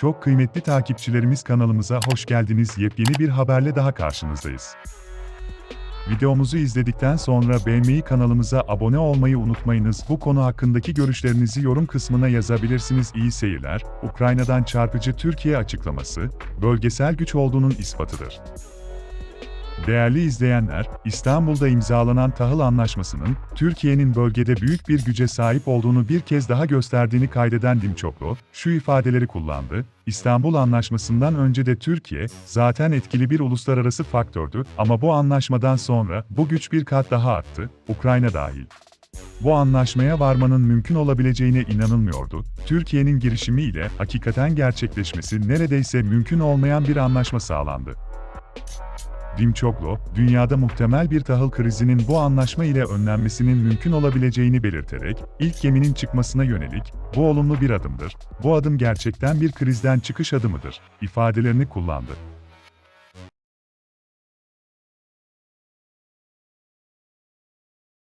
Çok kıymetli takipçilerimiz kanalımıza hoş geldiniz. Yepyeni bir haberle daha karşınızdayız. Videomuzu izledikten sonra beğenmeyi kanalımıza abone olmayı unutmayınız. Bu konu hakkındaki görüşlerinizi yorum kısmına yazabilirsiniz. İyi seyirler. Ukrayna'dan çarpıcı Türkiye açıklaması, bölgesel güç olduğunun ispatıdır. Değerli izleyenler, İstanbul'da imzalanan tahıl anlaşmasının, Türkiye'nin bölgede büyük bir güce sahip olduğunu bir kez daha gösterdiğini kaydeden Dimçoklu, şu ifadeleri kullandı, İstanbul Anlaşması'ndan önce de Türkiye, zaten etkili bir uluslararası faktördü ama bu anlaşmadan sonra bu güç bir kat daha arttı, Ukrayna dahil. Bu anlaşmaya varmanın mümkün olabileceğine inanılmıyordu. Türkiye'nin girişimiyle hakikaten gerçekleşmesi neredeyse mümkün olmayan bir anlaşma sağlandı. Dimçoklu, dünyada muhtemel bir tahıl krizinin bu anlaşma ile önlenmesinin mümkün olabileceğini belirterek, ilk geminin çıkmasına yönelik, bu olumlu bir adımdır, bu adım gerçekten bir krizden çıkış adımıdır, ifadelerini kullandı.